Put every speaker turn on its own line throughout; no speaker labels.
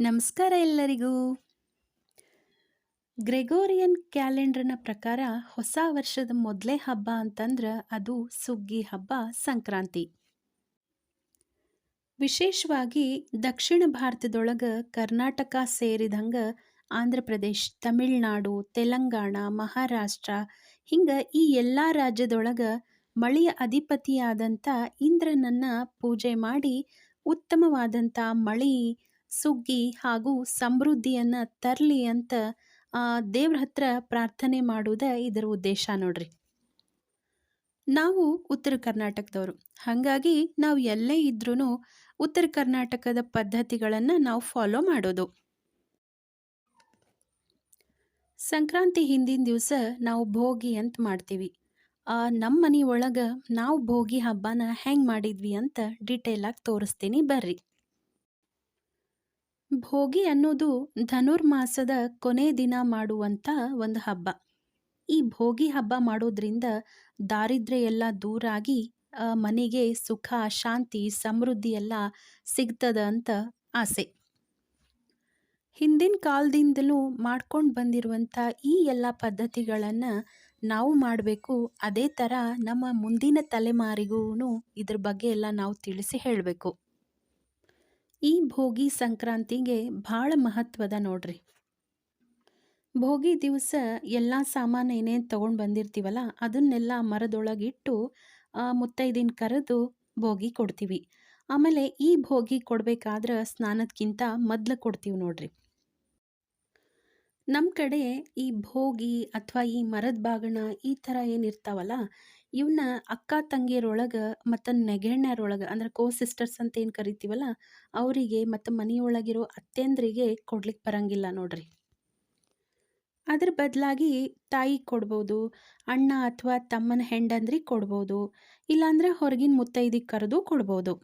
ನಮಸ್ಕಾರ ಎಲ್ಲರಿಗೂ. ಗ್ರೆಗೋರಿಯನ್ ಕ್ಯಾಲೆಂಡರ್‌ನ ಪ್ರಕಾರ ಹೊಸ ವರ್ಷದ ಮೊದಲೇ ಹಬ್ಬ ಅಂತಂದ್ರೆ ಅದು ಸುಗ್ಗಿ ಹಬ್ಬ ಸಂಕ್ರಾಂತಿ. ವಿಶೇಷವಾಗಿ ದಕ್ಷಿಣ ಭಾರತದೊಳಗ ಕರ್ನಾಟಕ ಸೇರಿದಂಗ ಆಂಧ್ರಪ್ರದೇಶ್, ತಮಿಳ್ನಾಡು ತೆಲಂಗಾಣ, ಮಹಾರಾಷ್ಟ್ರ ಹಿಂಗೆ ಈ ಎಲ್ಲಾ ರಾಜ್ಯದೊಳಗೆ ಮಳೆಯ ಅಧಿಪತಿಯಾದಂಥ ಇಂದ್ರನನ್ನ ಪೂಜೆ ಮಾಡಿ ಉತ್ತಮವಾದಂಥ ಮಳಿ, ಸುಗ್ಗಿ ಹಾಗೂ ಸಮೃದ್ಧಿಯನ್ನು ತರಲಿ ಅಂತ ದೇವ್ರ ಹತ್ರ ಪ್ರಾರ್ಥನೆ ಮಾಡುವುದ ಇದರ ಉದ್ದೇಶ ನೋಡ್ರಿ. ನಾವು ಉತ್ತರ ಕರ್ನಾಟಕದವರು. ಹಾಗಾಗಿ ನಾವು ಎಲ್ಲೇ ಇದ್ರೂ ಉತ್ತರ ಕರ್ನಾಟಕದ ಪದ್ಧತಿಗಳನ್ನು ನಾವು ಫಾಲೋ ಮಾಡೋದು. ಸಂಕ್ರಾಂತಿ ಹಿಂದಿನ ದಿವಸ ನಾವು ಭೋಗಿ ಅಂತ ಮಾಡ್ತೀವಿ. ನಮ್ಮ ಮನೆ ಒಳಗೆ ನಾವು ಭೋಗಿ ಹಬ್ಬನ ಹೆಂಗೆ ಮಾಡಿದ್ವಿ ಅಂತ ಡೀಟೇಲಾಗಿ ತೋರಿಸ್ತೀನಿ ಬರ್ರಿ. ಭೋಗಿ ಅನ್ನೋದು ಧನುರ್ಮಾಸದ ಕೊನೆ ದಿನ ಮಾಡುವಂತ ಒಂದು ಹಬ್ಬ. ಈ ಭೋಗಿ ಹಬ್ಬ ಮಾಡೋದ್ರಿಂದ ದಾರಿದ್ರ್ಯ ಎಲ್ಲ ದೂರಾಗಿ ಮನೆಗೆ ಸುಖ, ಶಾಂತಿ, ಸಮೃದ್ಧಿ ಎಲ್ಲ ಸಿಗ್ತದ ಅಂತ ಆಸೆ. ಹಿಂದಿನ ಕಾಲದಿಂದಲೂ ಮಾಡ್ಕೊಂಡು ಬಂದಿರುವಂಥ ಈ ಎಲ್ಲ ಪದ್ಧತಿಗಳನ್ನ ನಾವು ಮಾಡಬೇಕು. ಅದೇ ಥರ ನಮ್ಮ ಮುಂದಿನ ತಲೆಮಾರಿಗೂ ಇದ್ರ ಬಗ್ಗೆ ಎಲ್ಲ ನಾವು ತಿಳಿಸಿ ಹೇಳಬೇಕು. ಈ ಭೋಗಿ ಸಂಕ್ರಾಂತಿಗೆ ಭಾಳ ಮಹತ್ವದ ನೋಡ್ರಿ. ಭೋಗಿ ದಿವಸ ಎಲ್ಲ ಸಾಮಾನು ಏನೇನು ತೊಗೊಂಡು ಬಂದಿರ್ತೀವಲ್ಲ, ಅದನ್ನೆಲ್ಲ ಮರದೊಳಗಿಟ್ಟು ಮುತ್ತೈದೆನ ಕರೆದು ಭೋಗಿ ಕೊಡ್ತೀವಿ. ಆಮೇಲೆ ಈ ಭೋಗಿ ಕೊಡಬೇಕಾದ್ರೆ ಸ್ನಾನದ್ಕಿಂತ ಮೊದಲು ಕೊಡ್ತೀವಿ ನೋಡ್ರಿ. ನಮ್ಮ ಕಡೆ ಈ ಭೋಗಿ ಅಥವಾ ಈ ಮರದ ಬಾಗಣ ಈ ಥರ ಏನಿರ್ತಾವಲ್ಲ ಇವನ್ನ ಅಕ್ಕ ತಂಗಿಯರೊಳಗ ಮತ್ತು ನೆಗೆಣ್ಣರೊಳಗ ಅಂದ್ರೆ ಕೋ ಸಿಸ್ಟರ್ಸ್ ಅಂತ ಏನು ಕರಿತೀವಲ್ಲ ಅವರಿಗೆ ಮತ್ತು ಮನೆಯೊಳಗಿರೋ ಅತ್ತೆಂದ್ರಿಗೆ ಕೊಡ್ಲಿಕ್ಕೆ ಬರಂಗಿಲ್ಲ ನೋಡ್ರಿ. ಅದ್ರ ಬದಲಾಗಿ ತಾಯಿ ಕೊಡ್ಬೋದು, ಅಣ್ಣ ಅಥವಾ ತಮ್ಮನ ಹೆಂಡಂದ್ರಿಗೆ ಕೊಡ್ಬೋದು, ಇಲ್ಲಾಂದ್ರೆ ಹೊರಗಿನ ಮುತ್ತೈದಿಗೆ ಕರೆದು ಕೊಡ್ಬೋದು.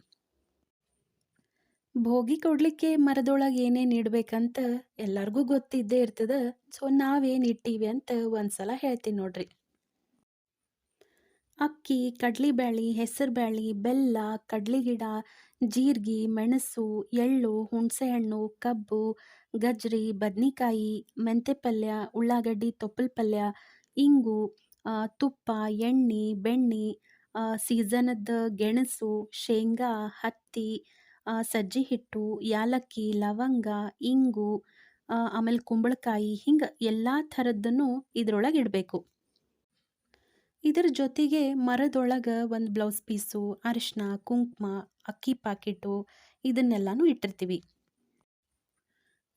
ಭೋಗಿ ಕೊಡಲಿಕ್ಕೆ ಮರದೊಳಗೆ ಏನೇನು ಇಡ್ಬೇಕಂತ ಎಲ್ಲರಿಗೂ ಗೊತ್ತಿದ್ದೇ ಇರ್ತದ. ಸೊ ನಾವೇನು ಇಟ್ಟೀವಿ ಅಂತ ಒಂದ್ಸಲ ಹೇಳ್ತೀನಿ ನೋಡ್ರಿ. ಅಕ್ಕಿ, ಕಡ್ಲಿಬ್ಯಾಳಿ, ಹೆಸರುಬ್ಯಾಳಿ, ಬೆಲ್ಲ, ಕಡ್ಲಿಗಿಡ, ಜೀರ್ಗಿ, ಮೆಣಸು, ಎಳ್ಳು, ಹುಣಸೆಹಣ್ಣು, ಕಬ್ಬು, ಗಜ್ರಿ, ಬದ್ನಿಕಾಯಿ, ಮೆಂತೆ ಪಲ್ಯ, ಉಳ್ಳಾಗಡ್ಡಿ, ತೊಪ್ಪಲ ಪಲ್ಯ, ಇಂಗು, ತುಪ್ಪ, ಎಣ್ಣೆ ಬೆಣ್ಣೆ ಸೀಸನದ್ದು ಸೀಸನದ ಗೆಣಸು, ಶೇಂಗಾ, ಹತ್ತಿ, ಸಜ್ಜಿ ಹಿಟ್ಟು, ಯಾಲಕ್ಕಿ, ಲವಂಗ, ಇಂಗು, ಆಮೇಲೆ ಕುಂಬಳಕಾಯಿ ಹಿಂಗೆ ಎಲ್ಲ ಥರದ್ದನ್ನು ಇದರೊಳಗೆ ಇಡಬೇಕು. ಇದರ ಜೊತೆಗೆ ಮರದೊಳಗೆ ಒಂದು ಬ್ಲೌಸ್ ಪೀಸು, ಅರಿಶಿನ, ಕುಂಕುಮ, ಅಕ್ಕಿ ಪಾಕಿಟ್ಟು ಇದನ್ನೆಲ್ಲನೂ ಇಟ್ಟಿರ್ತೀವಿ.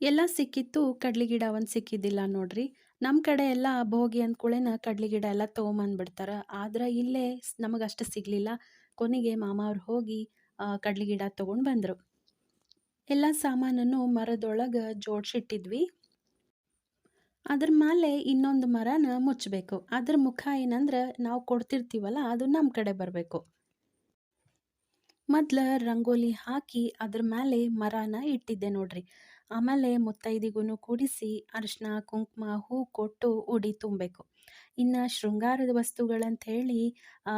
ಎಲ್ಲ ಸಿಕ್ಕಿತ್ತು ಕಡ್ಲಿಗಿಡ ಒಂದು ಸಿಕ್ಕಿದ್ದಿಲ್ಲ ನೋಡ್ರಿ. ನಮ್ಮ ಕಡೆ ಎಲ್ಲ ಭೋಗಿ ಅಂದ ಕಡ್ಲಿ ಗಿಡ ಎಲ್ಲ ತೊಗೊಂಬಂದ್ಬಿಡ್ತಾರೆ ಆದ್ರೆ ಇಲ್ಲೇ ನಮಗಷ್ಟು ಸಿಗ್ಲಿಲ್ಲ. ಕೊನೆಗೆ ಮಾಮ ಅವ್ರು ಹೋಗಿ ಕಡ್ಲಿ ಗಿಡ ತೊಗೊಂಡು ಬಂದರು ಎಲ್ಲ ಸಾಮಾನನ್ನು ಮರದೊಳಗೆ ಜೋಡಿಸಿಟ್ಟಿದ್ವಿ. ಅದ್ರ ಮೇಲೆ ಇನ್ನೊಂದು ಮರನ ಮುಚ್ಚಬೇಕು. ಅದ್ರ ಮುಖ ಏನಂದ್ರೆ ನಾವು ಕೊಡ್ತಿರ್ತೀವಲ್ಲ ಅದು ನಮ್ಮ ಕಡೆ ಬರಬೇಕು. ಮೊದ್ಲ ರಂಗೋಲಿ ಹಾಕಿ ಅದ್ರ ಮೇಲೆ ಮರನ ಇಟ್ಟಿದ್ದೆ ನೋಡ್ರಿ. ಆಮೇಲೆ ಮುತ್ತೈದಿಗೂ ಕೂಡಿಸಿ ಅರಿಶಿನ, ಕುಂಕುಮ, ಹೂ ಕೊಟ್ಟು ಉಡಿ ತುಂಬಬೇಕು. ಇನ್ನ ಶೃಂಗಾರದ ವಸ್ತುಗಳಂತ ಹೇಳಿ ಆ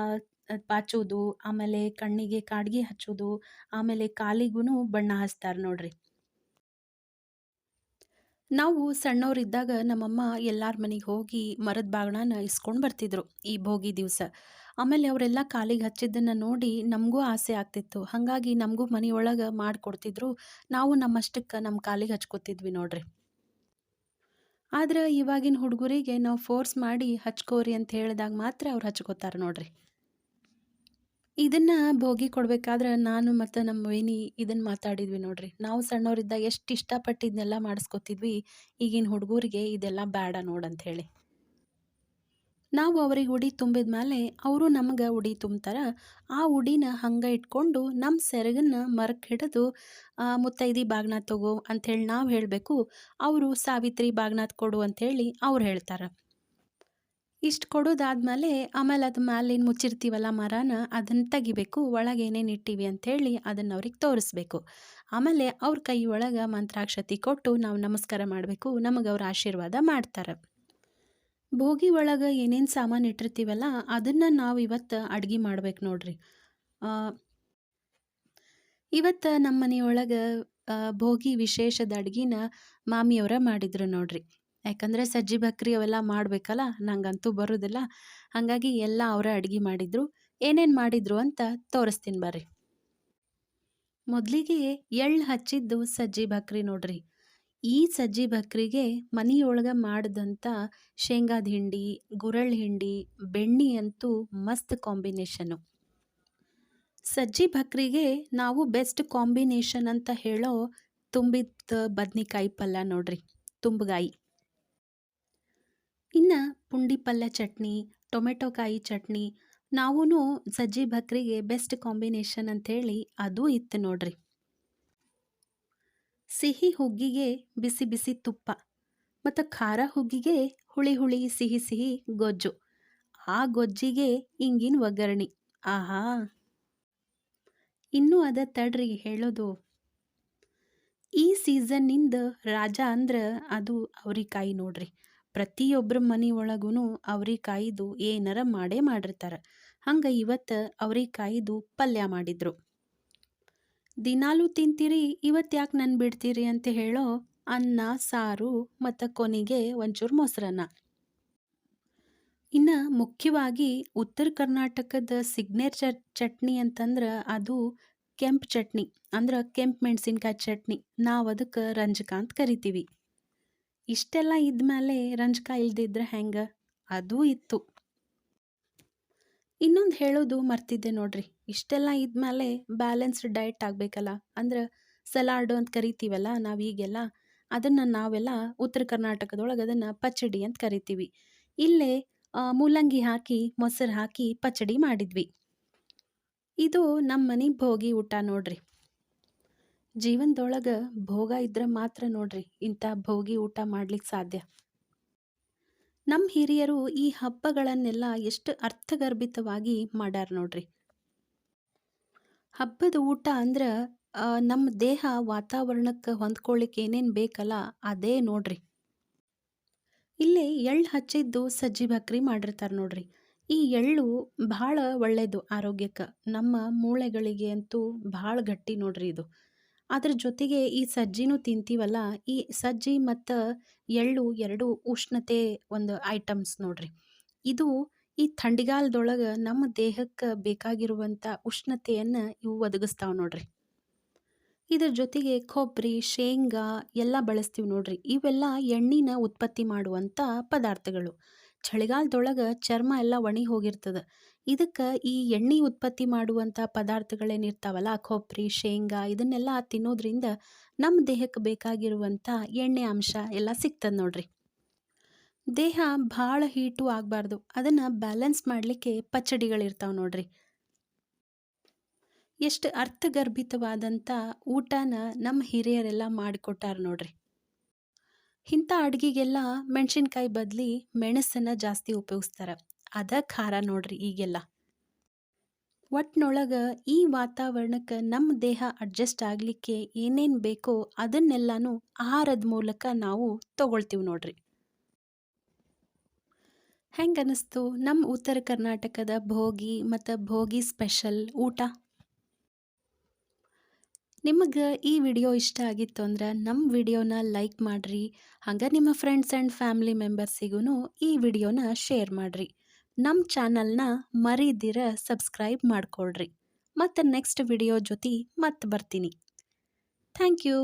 ಪಾಚೋದು, ಆಮೇಲೆ ಕಣ್ಣಿಗೆ ಕಾಡ್ಗಿ ಹಚ್ಚೋದು, ಆಮೇಲೆ ಕಾಲಿಗೂ ಬಣ್ಣ ಹಚ್ತಾರೆ ನೋಡ್ರಿ. ನಾವು ಸಣ್ಣವರಿದ್ದಾಗ ನಮ್ಮಮ್ಮ ಎಲ್ಲಾರ ಮನೆಗೆ ಹೋಗಿ ಮರದ ಬಾಗಣನ ಇಸ್ಕೊಂಡು ಬರ್ತಿದ್ರು ಈ ಭೋಗಿ ದಿವಸ. ಆಮೇಲೆ ಅವರೆಲ್ಲ ಕಾಲಿಗೆ ಹಚ್ಚಿದ್ದನ್ನು ನೋಡಿ ನಮಗೂ ಆಸೆ ಆಗ್ತಿತ್ತು. ಹಾಗಾಗಿ ನಮಗೂ ಮನೆಯೊಳಗೆ ಮಾಡಿಕೊಡ್ತಿದ್ರು ನಾವು ನಮ್ಮಷ್ಟಕ್ಕೆ ನಮ್ಮ ಕಾಲಿಗೆ ಹಚ್ಕೋತಿದ್ವಿ ನೋಡ್ರಿ. ಆದ್ರೆ ಇವಾಗಿನ ಹುಡುಗರಿಗೆ ನಾವು ಫೋರ್ಸ್ ಮಾಡಿ ಹಚ್ಕೋರಿ ಅಂತ ಹೇಳಿದಾಗ ಮಾತ್ರ ಅವ್ರು ಹಚ್ಕೋತಾರೆ ನೋಡ್ರಿ. ಇದನ್ನ ಭೋಗಿ ಕೊಡ್ಬೇಕಾದ್ರೆ ನಾನು ಮತ್ತು ನಮ್ಮ ವೈನಿ ಇದನ್ನ ಮಾತಾಡಿದ್ವಿ ನೋಡ್ರಿ. ನಾವು ಸಣ್ಣವರಿದ್ದಾಗ ಎಷ್ಟು ಇಷ್ಟಪಟ್ಟು ಇದನ್ನೆಲ್ಲ ಮಾಡಿಸ್ಕೊತಿದ್ವಿ. ಈಗಿನ ಹುಡುಗರಿಗೆ ಇದೆಲ್ಲ ಬೇಡ ನೋಡ್ ಅಂತ ಹೇಳಿ. ನಾವು ಅವ್ರಿಗೆ ಉಡಿ ತುಂಬಿದ ಮೇಲೆ ಅವರು ನಮಗೆ ಉಡಿ ತುಂಬ್ತಾರ. ಆ ಉಡಿನ ಹಂಗ ಇಟ್ಕೊಂಡು ನಮ್ಮ ಸೆರಗನ್ನ ಮರಕ್ಕೆ ಹಿಡಿದು ಮುತ್ತೈದಿ ಬಾಗ್ನ ತಗೋ ಅಂಥೇಳಿ ನಾವು ಹೇಳಬೇಕು. ಅವರು ಸಾವಿತ್ರಿ ಬಾಗ್ನಾಥ್ ಕೊಡು ಅಂಥೇಳಿ ಅವ್ರು ಹೇಳ್ತಾರ. ಇಷ್ಟು ಕೊಡೋದಾದ್ಮೇಲೆ ಆಮೇಲೆ ಅದು ಮ್ಯಾಲೇನು ಮುಚ್ಚಿರ್ತೀವಲ್ಲ ಮರನ ಅದನ್ನು ತೆಗಿಬೇಕು. ಒಳಗೆ ಏನೇನು ಇಟ್ಟೀವಿ ಅಂಥೇಳಿ ಅದನ್ನು ಅವ್ರಿಗೆ ತೋರಿಸ್ಬೇಕು. ಆಮೇಲೆ ಅವ್ರ ಕೈ ಒಳಗೆ ಮಂತ್ರಾಕ್ಷತಿ ಕೊಟ್ಟು ನಾವು ನಮಸ್ಕಾರ ಮಾಡಬೇಕು. ನಮಗೆ ಅವ್ರ ಆಶೀರ್ವಾದ ಮಾಡ್ತಾರೆ ಭೋಗಿ ಒಳಗೆ ಏನೇನು ಸಾಮಾನು ಇಟ್ಟಿರ್ತೀವಲ್ಲ, ಅದನ್ನು ನಾವು ಇವತ್ತು ಅಡ್ಗೆ ಮಾಡ್ಬೇಕು ನೋಡ್ರಿ. ಇವತ್ತು ನಮ್ಮ ಮನೆಯೊಳಗೆ ಭೋಗಿ ವಿಶೇಷದ ಅಡ್ಗಿನ ಮಾಮಿಯವರ ಮಾಡಿದ್ರು ನೋಡ್ರಿ ಯಾಕಂದ್ರೆ ಸಜ್ಜಿ ಬಕ್ರಿ ಅವೆಲ್ಲ ಮಾಡಬೇಕಲ್ಲ, ನಂಗಂತೂ ಬರೋದಿಲ್ಲ. ಹಾಗಾಗಿ ಎಲ್ಲ ಅವರೇ ಅಡುಗೆ ಮಾಡಿದ್ರು. ಏನೇನು ಮಾಡಿದ್ರು ಅಂತ ತೋರಿಸ್ತೀನಿ ಬರ್ರಿ. ಮೊದಲಿಗೆ ಎಳ್ಳು ಹಚ್ಚಿದ್ದು ಸಜ್ಜಿ ಬಕ್ರಿ ನೋಡ್ರಿ. ಈ ಸಜ್ಜಿ ಬಕ್ರಿಗೆ ಮನೆಯೊಳಗೆ ಮಾಡಿದಂಥ ಶೇಂಗಾದ ಹಿಂಡಿ ಗುರಳ್ ಹಿಂಡಿ, ಬೆಣ್ಣೆ ಅಂತೂ ಮಸ್ತ್ ಕಾಂಬಿನೇಷನು ಸಜ್ಜಿ ಬಕ್ರಿಗೆ ನಾವು ಬೆಸ್ಟ್ ಕಾಂಬಿನೇಷನ್ ಅಂತ ಹೇಳೋ ತುಂಬಿದ ಬದ್ನಿಕಾಯಿ ಪಲ್ಯ ನೋಡ್ರಿ, ತುಂಬಗಾಯಿ. ಇನ್ನು ಪುಂಡಿ ಪಲ್ಯ ಚಟ್ನಿ, ಟೊಮೆಟೊ ಕಾಯಿ ಚಟ್ನಿ ನಾವೂ ಸಜ್ಜಿ ಬಕ್ರಿಗೆ ಬೆಸ್ಟ್ ಕಾಂಬಿನೇಷನ್ ಅಂಥೇಳಿ ಅದು ಇತ್ತು ನೋಡ್ರಿ. ಸಿಹಿ ಹುಗ್ಗಿಗೆ ಬಿಸಿ ಬಿಸಿ ತುಪ್ಪ ಮತ್ತು ಖಾರ ಹುಗ್ಗಿಗೆ ಹುಳಿ ಹುಳಿ ಸಿಹಿ ಸಿಹಿ ಗೊಜ್ಜು. ಆ ಗೊಜ್ಜಿಗೆ ಇಂಗಿನ ಒಗ್ಗರಣೆ. ಆಹಾ! ಇನ್ನೂ ಅದ ತಡ್ರಿ ಹೇಳೋದು. ಈ ಸೀಸನ್ನಿಂದ ರಾಜ ಅಂದ್ರೆ ಅದು ಅವ್ರಿಕಾಯಿ ನೋಡ್ರಿ. ಪ್ರತಿಯೊಬ್ಬರ ಮನೆ ಒಳಗೂ ಅವ್ರಿಕಾಯಿದು ಏನಾರ ಮಾಡೇ ಮಾಡಿರ್ತಾರೆ. ಹಂಗೆ ಇವತ್ತು ಅವ್ರಿಕಾಯಿದು ಪಲ್ಯ ಮಾಡಿದ್ರು. ದಿನಾಲೂ ತಿಂತೀರಿ, ಇವತ್ತು ಯಾಕೆ ನನ್ನ ಬಿಡ್ತೀರಿ ಅಂತ ಹೇಳೋ ಅನ್ನ, ಸಾರು ಮತ್ತು ಕೊನೆಗೆ ಒಂಚೂರು ಮೊಸರನ್ನ. ಇನ್ನು ಮುಖ್ಯವಾಗಿ ಉತ್ತರ ಕರ್ನಾಟಕದ ಸಿಗ್ನೇಚರ್ ಚಟ್ನಿ ಅಂತಂದ್ರೆ ಅದು ಕೆಂಪು ಚಟ್ನಿ, ಅಂದ್ರೆ ಕೆಂಪು ಮೆಣಸಿನ್ಕಾಯಿ ಚಟ್ನಿ. ನಾವು ಅದಕ್ಕೆ ರಂಜಕ ಅಂತ ಕರಿತೀವಿ. ಇಷ್ಟೆಲ್ಲ ಇದ್ಮೇಲೆ ರಂಜಕ ಇಲ್ದಿದ್ರೆ ಹೆಂಗೆ? ಅದೂ ಇತ್ತು. ಇನ್ನೊಂದು ಹೇಳೋದು ಮರ್ತಿದ್ದೆ ನೋಡ್ರಿ. ಇಷ್ಟೆಲ್ಲ ಇದ್ಮೇಲೆ ಬ್ಯಾಲೆನ್ಸ್ಡ್ ಡಯಟ್ ಆಗಬೇಕಲ್ಲ? ಅಂದ್ರೆ ಸಲಾಡು ಅಂತ ಕರಿತೀವಲ್ಲ ನಾವು ಈಗೆಲ್ಲ, ಅದನ್ನು ನಾವೆಲ್ಲ ಉತ್ತರ ಕರ್ನಾಟಕದೊಳಗೆ ಅದನ್ನು ಪಚಡಿ ಅಂತ ಕರಿತೀವಿ. ಇಲ್ಲೇ ಮೂಲಂಗಿ ಹಾಕಿ, ಮೊಸರು ಹಾಕಿ ಪಚಡಿ ಮಾಡಿದ್ವಿ. ಇದು ನಮ್ಮ ಮನೆ ಭೋಗಿ ಊಟ ನೋಡ್ರಿ. ಜೀವನದೊಳಗೆ ಭೋಗ ಇದ್ರೆ ಮಾತ್ರ ನೋಡ್ರಿ, ಇಂಥ ಭೋಗಿ ಊಟ ಮಾಡ್ಲಿಕ್ಕೆ ಸಾಧ್ಯ. ನಮ್ಮ ಹಿರಿಯರು ಈ ಹಬ್ಬಗಳನ್ನೆಲ್ಲ ಎಷ್ಟು ಅರ್ಥಗರ್ಭಿತವಾಗಿ ಮಾಡ್ಯಾರ ನೋಡ್ರಿ. ಹಬ್ಬದ ಊಟ ಅಂದ್ರೆ ನಮ್ಮ ದೇಹ ವಾತಾವರಣಕ್ಕೆ ಹೊಂದ್ಕೊಳ್ಳಿಕ್ಕೆ ಏನೇನು ಬೇಕಲ್ಲ ಅದೇ ನೋಡ್ರಿ. ಇಲ್ಲಿ ಎಳ್ಳು ಹಚ್ಚಿದ್ದು ಸಜ್ಜಿ ಬಕ್ರಿ ಮಾಡಿರ್ತಾರೆ ನೋಡ್ರಿ. ಈ ಎಳ್ಳು ಭಾಳ ಒಳ್ಳೆಯದು ಆರೋಗ್ಯಕ್ಕೆ, ನಮ್ಮ ಮೂಳೆಗಳಿಗೆ ಅಂತೂ ಭಾಳ ಗಟ್ಟಿ ನೋಡ್ರಿ ಇದು. ಅದ್ರ ಜೊತೆಗೆ ಈ ಸಜ್ಜಿನೂ ತಿಂತೀವಲ್ಲ, ಈ ಸಜ್ಜಿ ಮತ್ತು ಎಳ್ಳು ಎರಡು ಉಷ್ಣತೆ ಒಂದು ಐಟಮ್ಸ್ ನೋಡ್ರಿ. ಇದು ಈ ಥಂಡಿಗಾಲದೊಳಗೆ ನಮ್ಮ ದೇಹಕ್ಕೆ ಬೇಕಾಗಿರುವಂಥ ಉಷ್ಣತೆಯನ್ನು ಇವು ಒದಗಿಸ್ತಾವೆ ನೋಡ್ರಿ. ಇದ್ರ ಜೊತೆಗೆ ಕೊಬ್ಬರಿ ಶೇಂಗಾ ಎಲ್ಲ ಬಳಸ್ತೀವಿ ನೋಡ್ರಿ. ಇವೆಲ್ಲ ಎಣ್ಣಿನ ಉತ್ಪತ್ತಿ ಮಾಡುವಂಥ ಪದಾರ್ಥಗಳು. ಚಳಿಗಾಲದೊಳಗೆ ಚರ್ಮ ಎಲ್ಲ ಒಣಗಿ ಹೋಗಿರ್ತದೆ. ಇದಕ್ಕೆ ಈ ಎಣ್ಣೆ ಉತ್ಪತ್ತಿ ಮಾಡುವಂಥ ಪದಾರ್ಥಗಳೇನಿರ್ತಾವಲ್ಲ ಕೊಬ್ಬರಿ ಶೇಂಗಾ ಇದನ್ನೆಲ್ಲ ತಿನ್ನೋದ್ರಿಂದ ನಮ್ಮ ದೇಹಕ್ಕೆ ಬೇಕಾಗಿರುವಂಥ ಎಣ್ಣೆ ಅಂಶ ಎಲ್ಲ ಸಿಗ್ತದೆ ನೋಡ್ರಿ. ದೇಹ ಭಾಳ ಹೀಟು ಆಗಬಾರ್ದು. ಅದನ್ನು ಬ್ಯಾಲೆನ್ಸ್ ಮಾಡಲಿಕ್ಕೆ ಪಚ್ಚಡಿಗಳಿರ್ತಾವೆ ನೋಡ್ರಿ. ಎಷ್ಟು ಅರ್ಥಗರ್ಭಿತವಾದಂಥ ಊಟನ ನಮ್ಮ ಹಿರಿಯರೆಲ್ಲ ಮಾಡಿಕೊಟ್ಟಾರ ನೋಡ್ರಿ. ಇಂಥ ಅಡುಗೆಗೆಲ್ಲ ಮೆಣಸಿನ್ಕಾಯಿ ಬದಲಿ ಮೆಣಸನ್ನು ಜಾಸ್ತಿ ಉಪಯೋಗಿಸ್ತಾರೆ. ಅದ ಖಾರ ನೋಡ್ರಿ ಈಗೆಲ್ಲ. ಒಟ್ನೊಳಗೆ ಈ ವಾತಾವರಣಕ್ಕೆ ನಮ್ಮ ದೇಹ ಅಡ್ಜಸ್ಟ್ ಆಗಲಿಕ್ಕೆ ಏನೇನು ಬೇಕೋ ಅದನ್ನೆಲ್ಲನೂ ಆಹಾರದ ಮೂಲಕ ನಾವು ತಗೊಳ್ತೀವಿ ನೋಡ್ರಿ. ಹೆಂಗೆ ಅನ್ನಿಸ್ತು ನಮ್ಮ ಉತ್ತರ ಕರ್ನಾಟಕದ ಭೋಗಿ ಮತ್ತು ಭೋಗಿ ಸ್ಪೆಷಲ್ ಊಟ? ನಿಮಗೆ ಈ ವಿಡಿಯೋ ಇಷ್ಟ ಆಗಿತ್ತು ಅಂದ್ರೆ ನಮ್ಮ ವಿಡಿಯೋನ ಲೈಕ್ ಮಾಡಿರಿ, ಹಂಗೆ ನಿಮ್ಮ ಫ್ರೆಂಡ್ಸ್ ಆ್ಯಂಡ್ ಫ್ಯಾಮಿಲಿ ಮೆಂಬರ್ಸಿಗೂ ಈ ವಿಡಿಯೋನ ಶೇರ್ ಮಾಡಿರಿ. ನಮ್ಮ ಚಾನಲ್ನ ಮರಿದಿರ ಸಬ್ಸ್ಕ್ರೈಬ್ ಮಾಡ್ಕೊಳ್ರಿ. ಮತ್ತು ನೆಕ್ಸ್ಟ್ ವಿಡಿಯೋ ಜೊತೆ ಮತ್ತೆ ಬರ್ತೀನಿ. Thank you